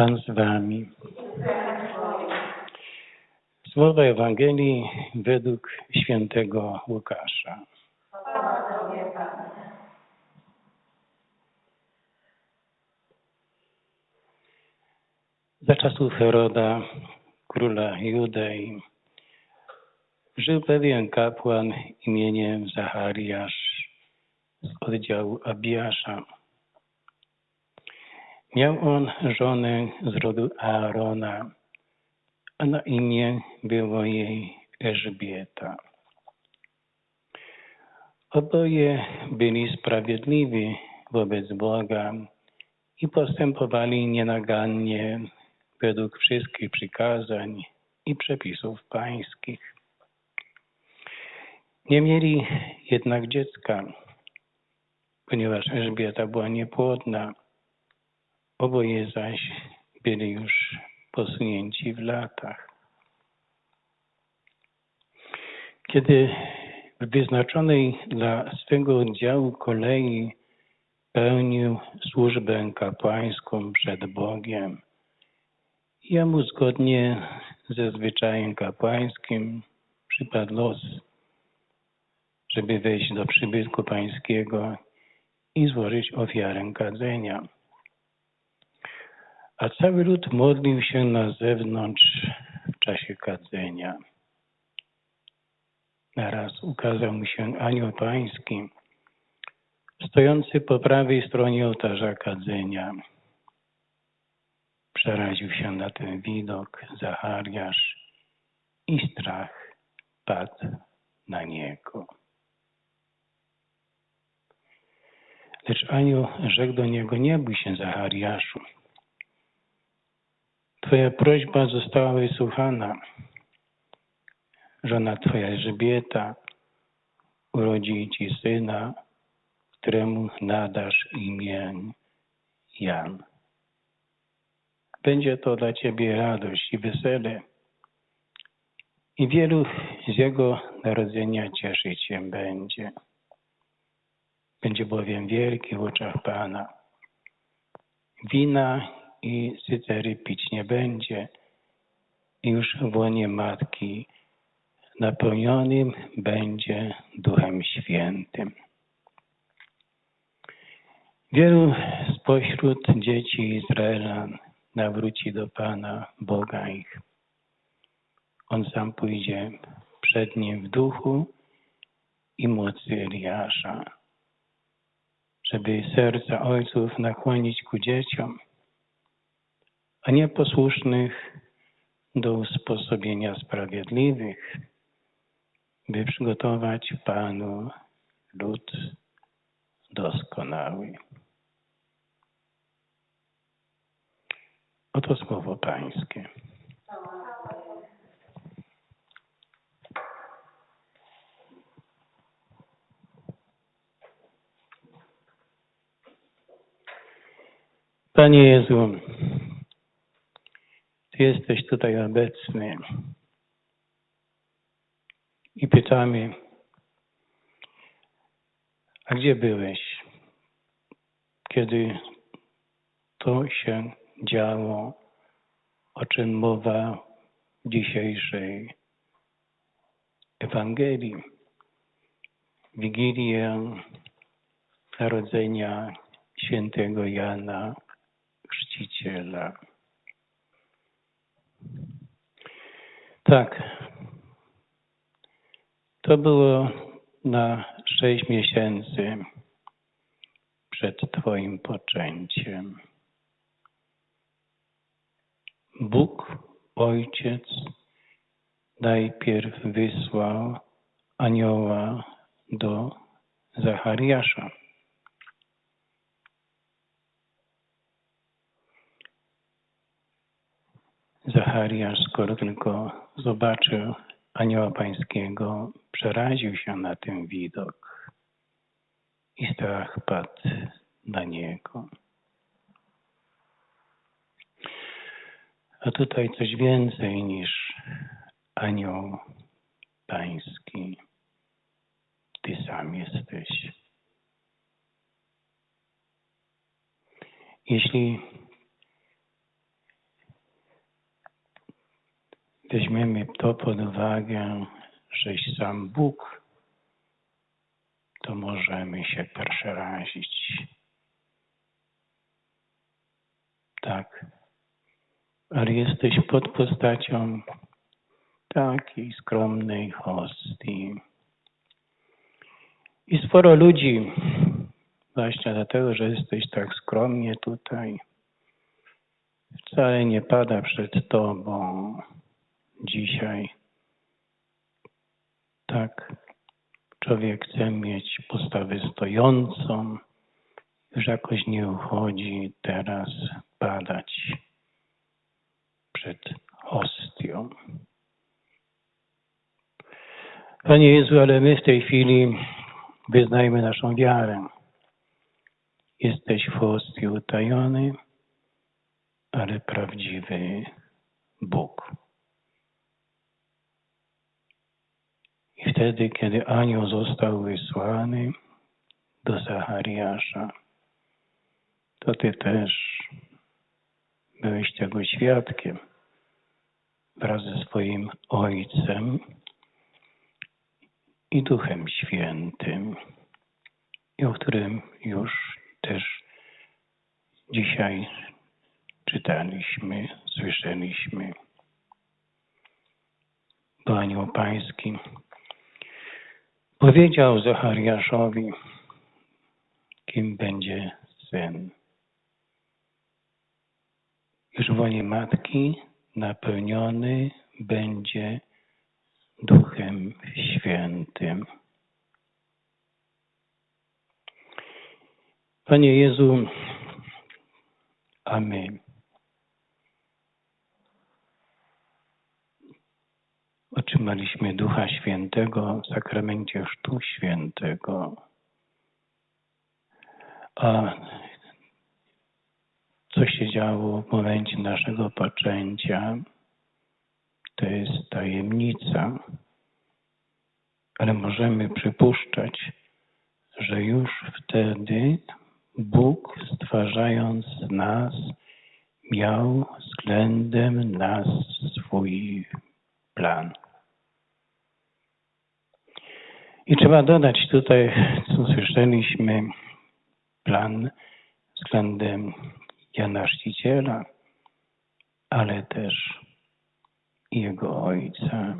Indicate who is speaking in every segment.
Speaker 1: Pan z wami. Słowa Ewangelii według świętego Łukasza. Za czasów Heroda, króla Judei, żył pewien kapłan imieniem Zachariasz z oddziału Abiasza. Miał on żonę z rodu Aarona, a na imię było jej Elżbieta. Oboje byli sprawiedliwi wobec Boga i postępowali nienagannie według wszystkich przykazań i przepisów pańskich. Nie mieli jednak dziecka, ponieważ Elżbieta była niepłodna. Oboje zaś byli już posunięci w latach. Kiedy w wyznaczonej dla swego oddziału kolei pełnił służbę kapłańską przed Bogiem, jemu zgodnie ze zwyczajem kapłańskim przypadł los, żeby wejść do przybytku pańskiego i złożyć ofiarę kadzenia. A cały lud modlił się na zewnątrz w czasie kadzenia. Naraz ukazał mu się anioł pański, stojący po prawej stronie ołtarza kadzenia. Przeraził się na ten widok Zachariasz i strach padł na niego. Lecz anioł rzekł do niego, nie bój się Zachariaszu. Twoja prośba została wysłuchana. Żona Twoja Elżbieta urodzi Ci syna, któremu nadasz imię Jan. Będzie to dla Ciebie radość i wesele. I wielu z jego narodzenia cieszyć się będzie. Będzie bowiem wielki w oczach Pana. Wina i cycery pić nie będzie. Już w łonie matki napełnionym będzie Duchem Świętym. Wielu spośród dzieci Izraela nawróci do Pana Boga ich. On sam pójdzie przed nim w duchu i mocy Eliasza, żeby serca ojców nakłonić ku dzieciom, a nieposłusznych do usposobienia sprawiedliwych, by przygotować Panu lud doskonały. Oto słowo Pańskie. Panie Jezu, jesteś tutaj obecny i pytamy, a gdzie byłeś, kiedy to się działo, o czym mowa w dzisiejszej Ewangelii. Wigilię Narodzenia świętego Jana Chrzciciela. Tak, to było na sześć miesięcy przed Twoim poczęciem. Bóg, Ojciec, najpierw wysłał anioła do Zachariasza. Zachariasz, skoro tylko zobaczył anioła pańskiego, przeraził się na ten widok i strach padł na niego. A tutaj coś więcej niż anioł pański. Ty sam jesteś. Jeśli weźmiemy to pod uwagę, że sam Bóg, to możemy się przerazić. Tak. Ale jesteś pod postacią takiej skromnej hostii. I sporo ludzi, właśnie dlatego, że jesteś tak skromnie tutaj, wcale nie pada przed Tobą dzisiaj. Tak, człowiek chce mieć postawę stojącą, już jakoś nie uchodzi teraz padać przed hostią. Panie Jezu, ale my w tej chwili wyznajmy naszą wiarę. Jesteś w hostii utajony, ale prawdziwy Bóg. I wtedy, kiedy anioł został wysłany do Zachariasza, to Ty też byłeś tego świadkiem wraz ze swoim Ojcem i Duchem Świętym, i o którym już też dzisiaj czytaliśmy, słyszeliśmy. Bo anioł pański powiedział Zachariaszowi, kim będzie syn. Już w matki napełniony będzie Duchem Świętym. Panie Jezu, a my otrzymaliśmy Ducha Świętego w sakramencie Chrztu Świętego. A co się działo w momencie naszego poczęcia, to jest tajemnica, ale możemy przypuszczać, że już wtedy Bóg, stwarzając nas, miał względem nas swój plan. I trzeba dodać tutaj, co słyszeliśmy, plan względem Jana Chrzciciela, ale też jego ojca,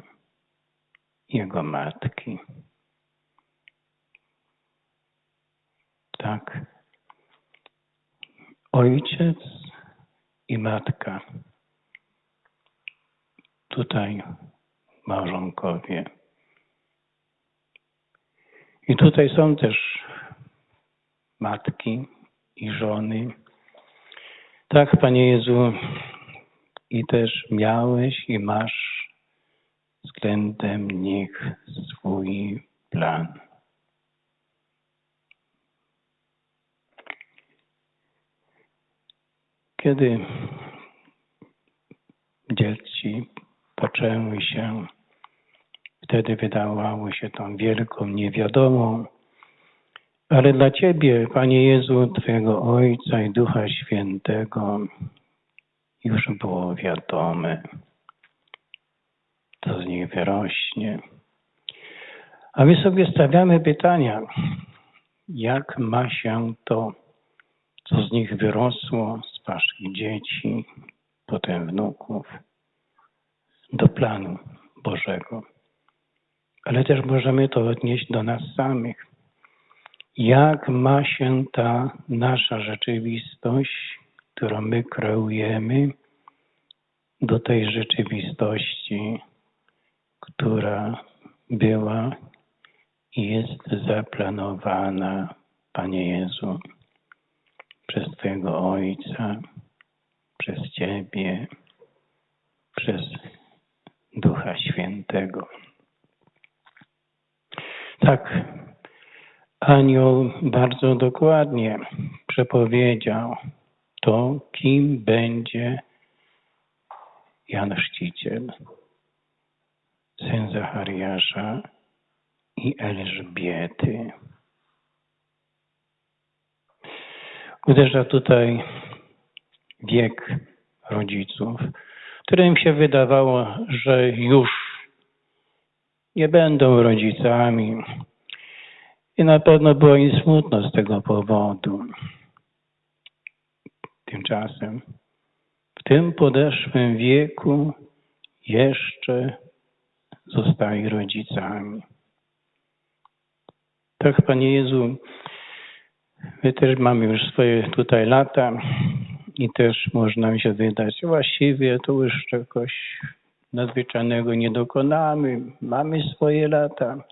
Speaker 1: jego matki. Tak. Ojciec i matka. Tutaj małżonkowie. I tutaj są też matki i żony. Tak, Panie Jezu, i też miałeś i masz względem nich swój plan. Kiedy dzieci poczęły się, wtedy wydawało się tą wielką niewiadomą, ale dla Ciebie, Panie Jezu, Twojego Ojca i Ducha Świętego, już było wiadome, co z nich wyrośnie. A my sobie stawiamy pytania, jak ma się to, co z nich wyrosło, z Waszych dzieci, potem wnuków, do planu Bożego. Ale też możemy to odnieść do nas samych. Jak ma się ta nasza rzeczywistość którą my kreujemy, do tej rzeczywistości, która była i jest zaplanowana, Panie Jezu, przez Twojego Ojca, przez Ciebie, przez Ducha Świętego. Tak, Anioł bardzo dokładnie przepowiedział to, kim będzie Jan Chrzciciel, syn Zachariasza i Elżbiety. Uderza tutaj wiek rodziców. którym się wydawało, że już nie będą rodzicami. I na pewno było im smutno z tego powodu. Tymczasem w tym podeszłym wieku jeszcze zostali rodzicami. Tak, Panie Jezu, my też mamy już swoje tutaj lata i też można mi się wydać, właściwie to już czegoś nadzwyczajnego nie dokonamy, mamy swoje lata.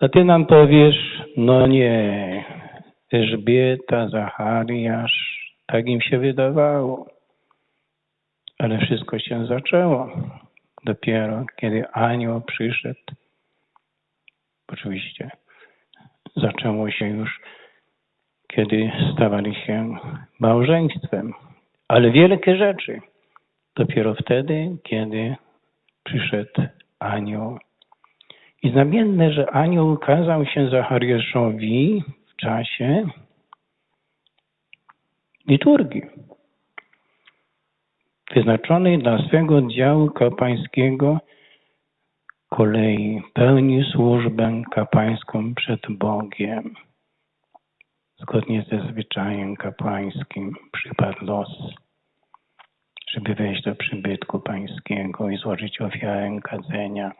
Speaker 1: A Ty nam powiesz, no nie, Elżbieta, Zachariasz, tak im się wydawało. Ale wszystko się zaczęło dopiero, kiedy anioł przyszedł. Oczywiście zaczęło się już, kiedy stawali się małżeństwem. Ale wielkie rzeczy dopiero wtedy, kiedy przyszedł anioł. I znamienne, że anioł ukazał się Zachariaszowi w czasie liturgii, wyznaczonej dla swego oddziału kapłańskiego kolei pełni służbę kapłańską przed Bogiem. Zgodnie ze zwyczajem kapłańskim przypadł los, żeby wejść do przybytku pańskiego i złożyć ofiarę kadzenia.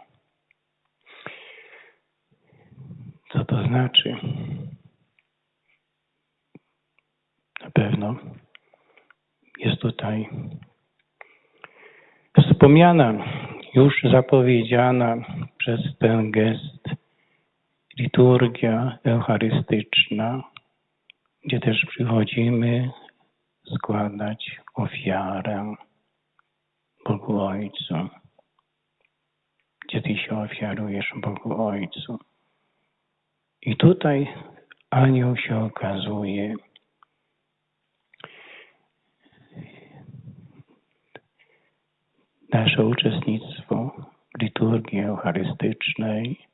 Speaker 1: Co to znaczy? Na pewno jest tutaj wspomniana, już zapowiedziana przez ten gest liturgia eucharystyczna, gdzie też przychodzimy składać ofiarę Bogu Ojcu. Gdzie Ty się ofiarujesz Bogu Ojcu. I tutaj anioł się okazuje. Nasze uczestnictwo w liturgii eucharystycznej,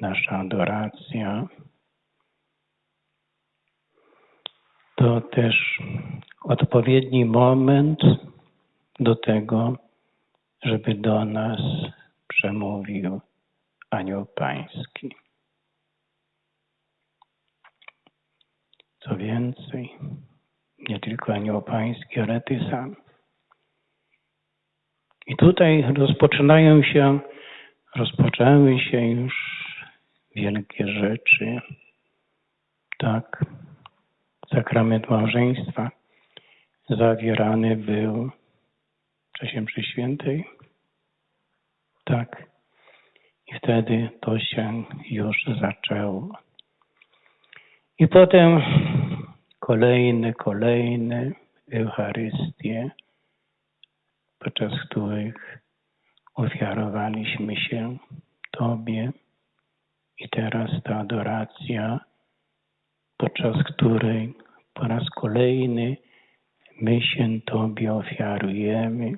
Speaker 1: nasza adoracja, to też odpowiedni moment do tego, żeby do nas przemówił Anioł Pański. Co więcej, nie tylko Anioł Pański, ale Ty sam. I tutaj rozpoczynają się, rozpoczęły się już wielkie rzeczy. Tak, sakrament małżeństwa zawierany był w czasie mszy świętej. Tak. I wtedy to się już zaczęło. I potem kolejne, kolejne Eucharystie, podczas których ofiarowaliśmy się Tobie. I teraz ta adoracja, podczas której po raz kolejny my się Tobie ofiarujemy.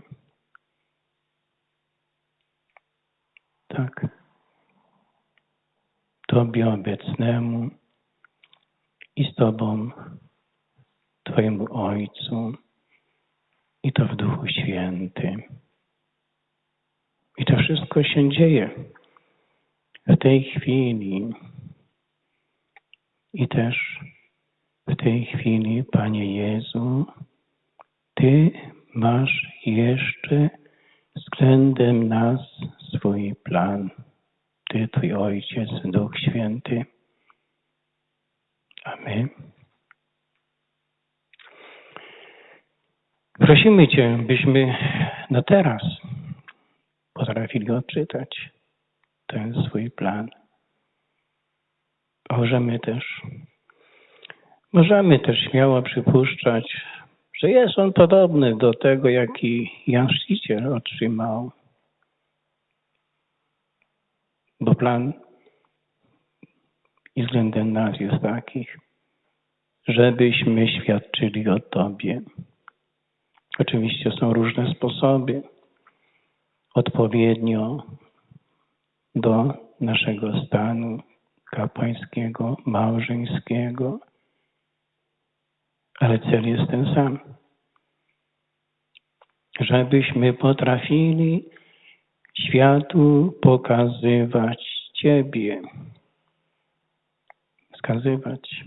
Speaker 1: Tak. Tobie obecnemu i z Tobą, Twojemu Ojcu, i to w Duchu Świętym. I to wszystko się dzieje w tej chwili. I też w tej chwili, Panie Jezu, Ty masz jeszcze względem nas swój plan. Ty, Twój Ojciec, Duch Święty. Amen. Prosimy Cię, byśmy na teraz potrafili odczytać ten swój plan. Możemy też, możemy też śmiało przypuszczać, że jest on podobny do tego, jaki Jan Chrzciciel otrzymał. Bo plan i względem nas jest taki, żebyśmy świadczyli o Tobie. Oczywiście są różne sposoby, odpowiednio do naszego stanu kapłańskiego, małżeńskiego, ale cel jest ten sam. żebyśmy potrafili światu pokazywać Ciebie, wskazywać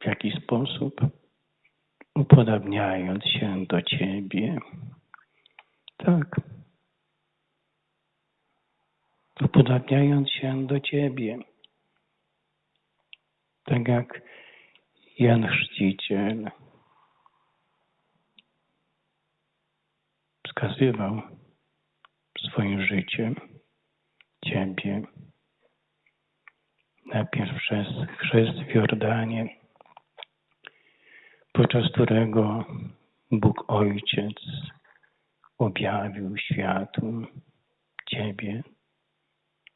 Speaker 1: w jaki sposób upodabniając się do Ciebie. Tak. Upodabniając się do Ciebie. Tak jak Jan Chrzciciel wskazywał swoim życiem Ciebie. Najpierw przez chrzest w Jordanie, podczas którego Bóg Ojciec objawił światu Ciebie.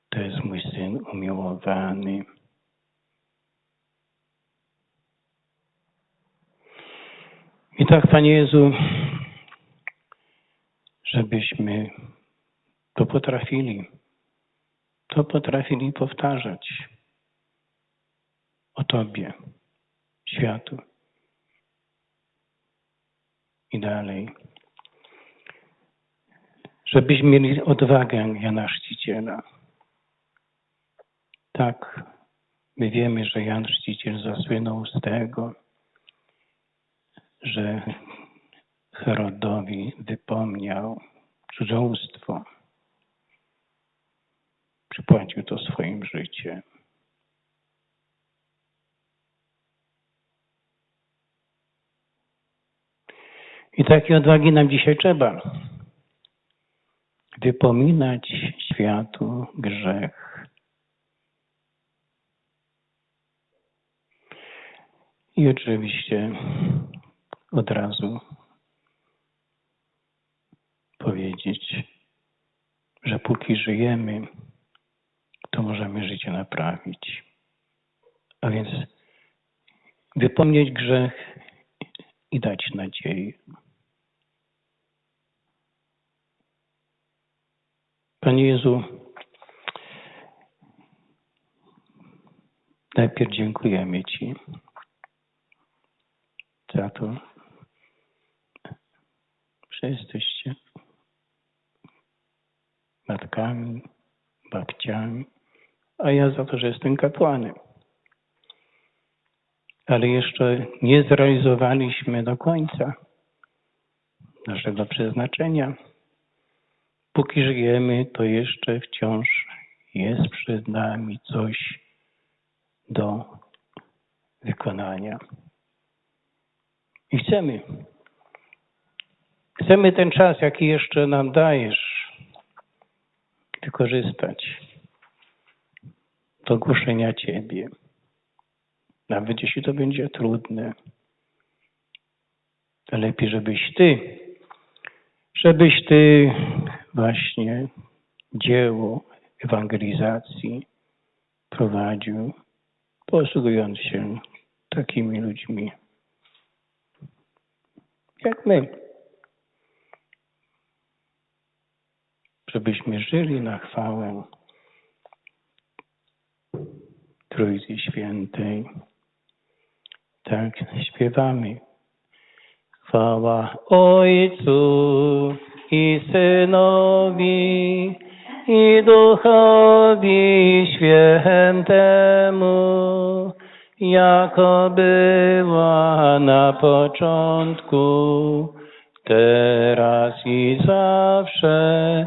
Speaker 1: To jest mój Syn umiłowany. I tak, Panie Jezu, żebyśmy to potrafili, to potrafili powtarzać o Tobie, światu i dalej. Żebyśmy mieli odwagę Jana Chrzciciela. Tak, my wiemy, że Jan Chrzciciel zasłynął z tego, że Herodowi wypomniał cudzołóstwo. Przypłacił to swoim życiem. I takiej odwagi nam dzisiaj trzeba. Wypominać światu grzech. I oczywiście od razu powiedzieć, że póki żyjemy, to możemy życie naprawić. A więc wypomnieć grzech i dać nadzieję. Panie Jezu, najpierw dziękujemy Ci za to, że jesteście matkami, babciami, a ja za to, że jestem kapłanem. Ale jeszcze nie zrealizowaliśmy do końca naszego przeznaczenia. Póki żyjemy, to jeszcze wciąż jest przed nami coś do wykonania. I chcemy. Chcemy ten czas, jaki jeszcze nam dajesz, wykorzystać do głoszenia Ciebie. Nawet jeśli to będzie trudne, to lepiej, żebyś Ty, żebyś Ty właśnie dzieło ewangelizacji prowadził, posługując się takimi ludźmi jak my. Żebyśmy żyli na chwałę Trójcy Świętej. Tak śpiewamy. Chwała Ojcu i Synowi i Duchowi Świętemu, jako była na początku, teraz i zawsze,